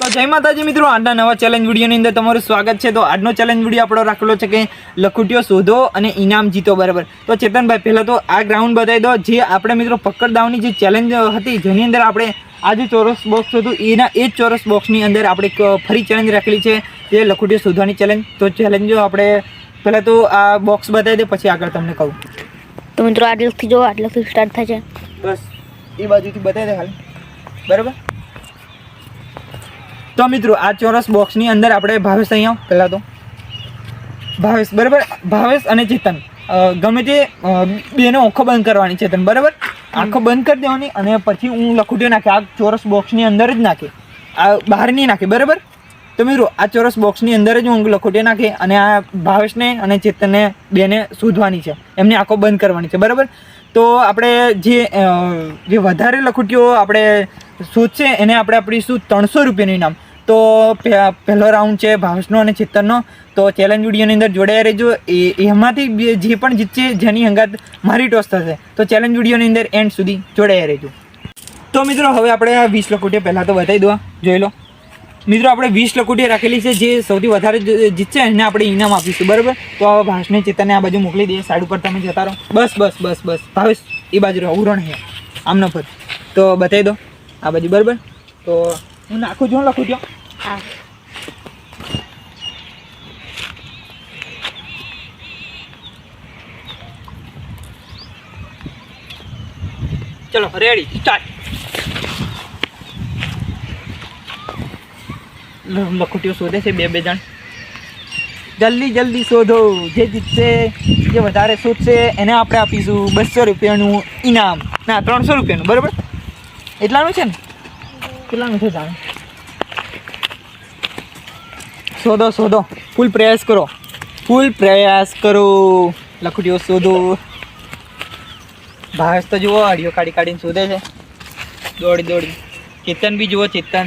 તો જય માતાજી મિત્રો આજના નવા ચેલેન્જ વિડીયોની અંદર તમારું સ્વાગત છે. તો આજનો ચેલેન્જ વીડિયો આપણો રાખેલો છે કે લખુટીઓ શોધો અને ઇનામ જીતો બરાબર. તો ચેતનભાઈ પહેલાં તો આ ગ્રાઉન્ડ બતાવી દો. જે આપણે મિત્રો પકડદાવની જે ચેલેન્જ હતી જેની અંદર આપણે આ જે ચોરસ બોક્સ હતું એના એ જ ચોરસ બોક્સની અંદર આપણે ફરી ચેલેન્જ રાખેલી છે જે લખુટીઓ શોધવાની ચેલેન્જ તો ચેલેન્જ આપણે પહેલાં તો આ બોક્સ બતાવી દે પછી આગળ તમને કહું. તો મિત્રો આટલેથી જો આટલેથી સ્ટાર્ટ થાય છે. બસ એ બાજુથી બતાવી દે ખાલી બરાબર? તો મિત્રો આ ચોરસ બોક્સની અંદર આપણે ભાવેશ અહીંયા પહેલાં તો. ભાવેશ બરાબર? ભાવેશ અને ચેતન. ગમે તે બેનો આંખો બંધ કરવાની ચેતન બરાબર? આંખો બંધ કરી દેવાની અને પછી હું લખુટીઓ નાખે આ ચોરસ બોક્સની અંદર જ નાખે. આ બહાર નહીં નાખે બરાબર? તો મિત્રો આ ચોરસ બોક્સની અંદર જ હું લખોટીઓ નાખે અને આ ભાવેશને અને ચેતનને બેને શોધવાની છે. એમની આંખો બંધ કરવાની છે બરાબર? તો આપણે જે જે વધારે લખોટીઓ આપણે શોધશે એને આપણે આપીશું ત્રણસો રૂપિયાનું ઇનામ. તો પહેલો રાઉન્ડ છે ભાવસનો અને ચિત્તરનો તો ચેલેન્જ વિડીયોની અંદર જોડાયા રહેજો. એ, એમાંથી જે પણ જીતશે જેની હંગાત મારી ટોસ થશે. તો ચેલેન્જ વિડીયોની અંદર એન્ડ સુધી જોડાયા રહેજો. તો મિત્રો, હવે આપણે આ વીસ લખોટીએ પહેલાં તો બતાવી દો જોઈ લો. મિત્રો, આપણે વીસ લખોટીએ રાખેલી છે, જે સૌથી વધારે જીતશે એને આપણે ઇનામ આપીશું. બરાબર? તો આ ભાષને ચેતનને આ બાજુ મોકલી દઈએ. સાઈડ ઉપર તમે જતા રહો. બસ બસ બસ બસ. ભાવેશ, એ બાજુ રહો. ઉરણ છે આમનો ફર તો બતાવી દો. આ બાજુ, બરાબર? તો હું નાખું છું લખું છું હા. ચલો રેડી સ્ટાર્ટ લખોટીઓ શોધે છે બે બે જણ. જલ્દી જલ્દી શોધો. જે જીતશે, જે વધારે શોધશે, એને આપણે આપીશું બસો રૂપિયાનું ઇનામ. ના, ત્રણસો રૂપિયાનું, બરાબર? એટલાનું છે ને? કેટલાનું છે જાણે શોધો શોધો. ફૂલ પ્રયાસ કરો. ફૂલ પ્રયાસ કરો. લખોટીઓ, શોધો. ભાવેશ તો જુઓ અડીઓ કાઢી કાઢીને શોધે છે. દોડી દોડી. ચેતન બી જુઓ, ચેતન.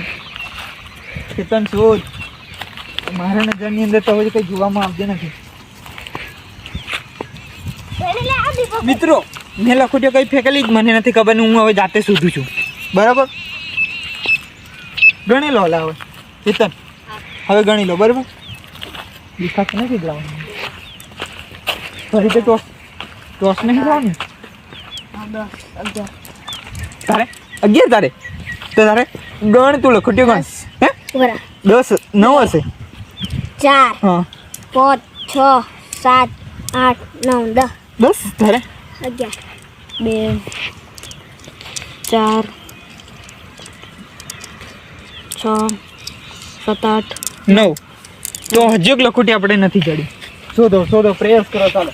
ચેતન, શોધ. મારા નજરની અંદર તો કંઈ જોવામાં આવતું નથી. મિત્રો, મેં લખોટીઓ કઈ ફેંકેલી જ મને નથી ખબર હું હવે જાતે શોધું છું. બરાબર? ગણી લા હવે. ચેતન. હવે ગણી લો બરાબર? દેખાતું નથી ગ્રાઉન્ડ ફરી તો ટોસ ટોસ નહીં ખાવાની તારે? અગિયાર તારે? તો તારે ગણ તું લખોટ્યો ગણ. હે? દસ નવ હશે. ચાર. હા. પાંચ છ સાત આઠ નવ દસ. દસ તારે? અગિયાર. બે ચાર છ સાત આઠ નવ. તો હજુ લખોટી આપણે નથી ચડી શોધો શોધો, પ્રયાસ કરો, ચાલો.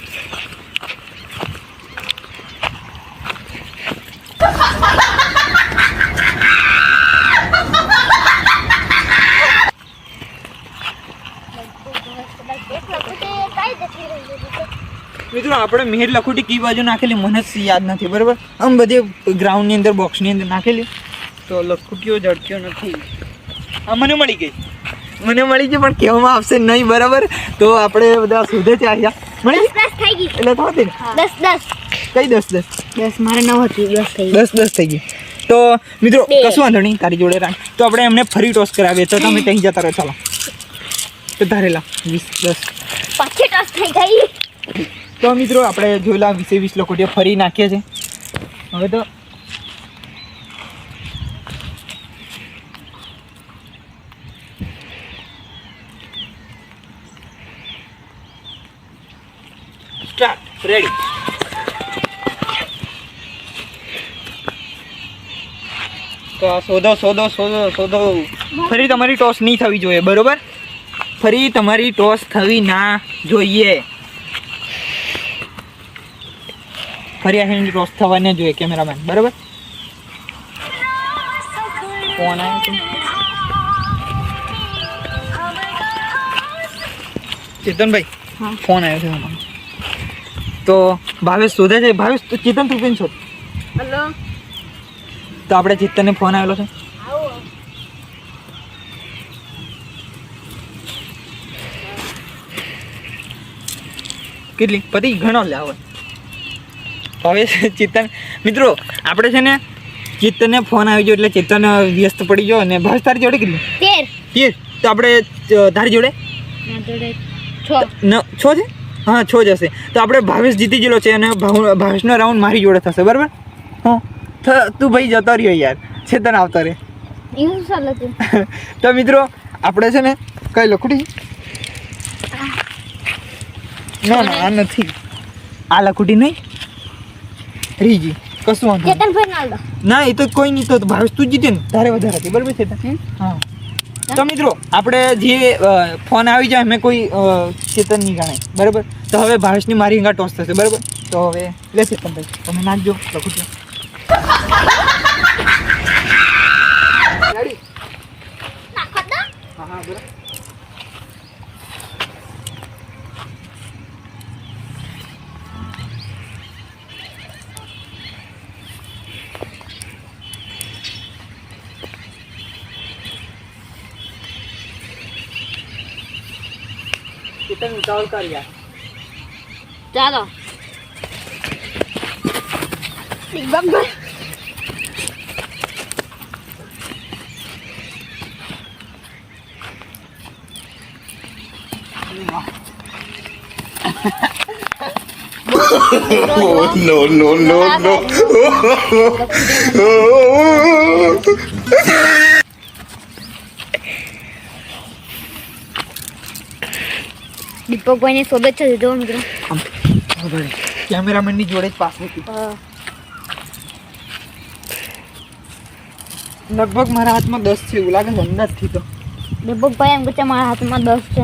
મિત્રો, આપણે મેર લખોટી કઈ બાજુ નાખેલી, મને યાદ નથી, બરાબર? આમ બધી ગ્રાઉન્ડની અંદર બોક્સની અંદર નાખેલી. તો લખોટીઓ જડક્યો નથી. આ મને મળી ગઈ. મને મળી ગયું પણ કહેવામાં આવશે નહીં બરાબર? તો આપણે બધા શોધે છે અહીંયા. મળી ગઈ થઈ ગઈ. એટલે તો ને? દસ દસ. કઈ દસ દસ? દસ મારે નવ હતી દસ થઈ દસ દસ થઈ ગઈ તો મિત્રો. કશું વાંધો નહીં તારી જોડે રાખ. તો આપણે એમને ફરી ટોસ કરાવીએ. તો તમે ત્યાં જતા રહો ચાલો. તો ધારેલા વીસ દસ. પછી ટોસ થઈ ગઈ. તો મિત્રો આપણે જોયેલા વીસે વીસ લોકો ફરી નાખીએ છીએ હવે તો સ્ટાર્ટ રેડી તો આ શોધો શોધો શોધો શોધો. ફરી તમારી ટોસ નહીં થવી જોઈએ બરોબર? ફરી તમારી ટોસ થવી ના જોઈએ. ફરી આ ટોસ થવા ન જોઈએ કેમેરામેન બરોબર? ફોન આવ્યો ચેતનભાઈ હા. ફોન આવ્યો છે તો ભાવેશ શોધે છે. ભાવેશ તો ચેતન તું કેમ શોધ હેલો. તો આપણે ચેતનને ફોન આવેલો છે. કેટલી? પતિ ઘણો લે આવે હવે ચેતન મિત્રો આપણે છે ને ચેતનને ફોન આવી ગયો એટલે ચેતન વ્યસ્ત પડી ગયો અને ભાવેશ તારી જોડે કેટલી? તેર. તેર. તો આપણે તારી જોડે? છ છે? હા છો જશે તો આપણે ભાવેશ જીતી ગયેલો છે અને ભાવ- ભાવેશનો રાઉન્ડ મારી જોડે થશે બરાબર? હા. તું ભાઈ જતો રહ્યો યાર. છેતન આવતો રે તું મિત્રો આપણે છે ને કઈ લખુડી ના ના આ નથી. આ લખુટી નહીં. રીજી કશું વાંધો ના એ તો કોઈ નહીં તો ભાવેશ તું જીતે ને. તારે વધારે હતી બરાબર છે હા. તો મિત્રો આપણે જે ફોન આવી જાય અમે કોઈ ચેતન નહીં ગણાય. બરાબર? તો હવે ભાવેશની મારી હિંગા ટોસ થશે બરાબર? તો હવે લે ચેતન ભાઈ તમે નાખજો લખું છું. હા હા બરાબર. कितने निकाल कर गया चलो एकदम oh, no, no, no, no. દીપકભાઈની શોધે છે જો મિત્રો. કેમેરામેનની જોડે જ પાસ હતી લગભગ મારા હાથમાં દસ છે એવું લાગે છે અંદાજથી તો. દીપકભાઈ એમ કે મારા હાથમાં દસ છે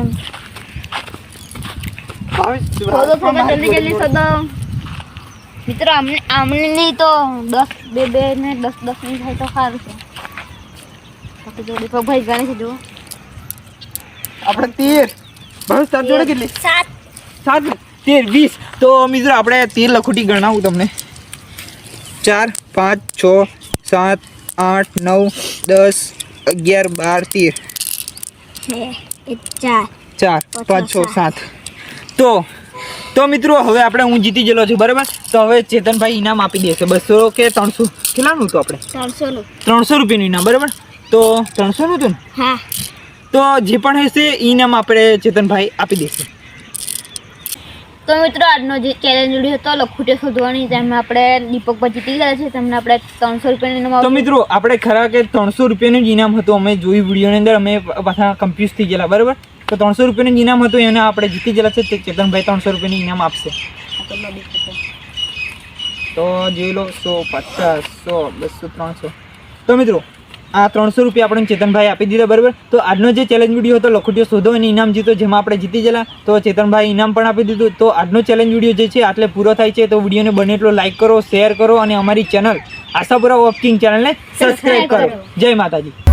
જલ્દી જલ્દી મિત્રો આમની તો દસ બે બે ને દસ દસની થાય તો સારું છે. બાકી જો દીપકભાઈ ગણે છે જુઓ. આપણે તેર. ભાવેશ તાર જોડે કેટલી? સાત. સાત તેર વીસ. તો મિત્રો આપણે તેર લખોટી ગણાવું તમને. ચાર પાંચ છ સાત આઠ નવ દસ અગિયાર બાર તેર. ચાર. ચાર પાંચ છ સાત. તો તો મિત્રો હવે આપણે હું જીતી ગયેલો છું બરાબર? તો હવે ચેતનભાઈ ઇનામ આપી દેશે બસો કે ત્રણસો? કેટલાનું હતું આપણે? ત્રણસો ત્રણસો રૂપિયાનું ઇનામ બરાબર? તો ત્રણસોનું હતું ને? હા. તો જે પણ હશે એ ઇનામ આપણે ચેતનભાઈ આપી દેશે તો મિત્રો આજનો જે ચેલેન્જ વીડિયો હતો લખુટે શોધવાની તેમાં આપણે દીપકભાઈ જીતી ગયા છે તેમને આપણે ત્રણસો રૂપિયાનું ઇનામ તો મિત્રો આપણે ખરા કે ત્રણસો રૂપિયાનું જ ઇનામ હતું અમે જોયું વિડીયોની અંદર અમે પાછા કન્ફ્યુઝ થઈ ગયેલા બરાબર? તો ત્રણસો રૂપિયાનું ઇનામ હતું એને આપણે જીતી ગયેલા છે તે ચેતનભાઈ ત્રણસો રૂપિયાનું ઇનામ આપશે. તો જોઈ લો સો પચાસ સો બસો ત્રણસો. તો મિત્રો આ ત્રણસો રૂપિયા આપણે ચેતનભાઈ આપી દીધા બરાબર? તો આજનો જે ચેલેન્જ વીડિયો હતો લખોટીઓ શોધો અને ઇનામ જીતો જેમાં આપણે જીતી ગયેલા તો ચેતનભાઈ ઇનામ પણ આપી દીધું. તો આજનો ચેલેન્જ વીડિયો જે છે આટલે પૂરો થાય છે. તો વિડીયોને બને એટલો લાઇક કરો શેર કરો અને અમારી ચેનલ આશાપુરા વોકિંગ ચેનલને સબસ્ક્રાઈબ કરો. જય માતાજી.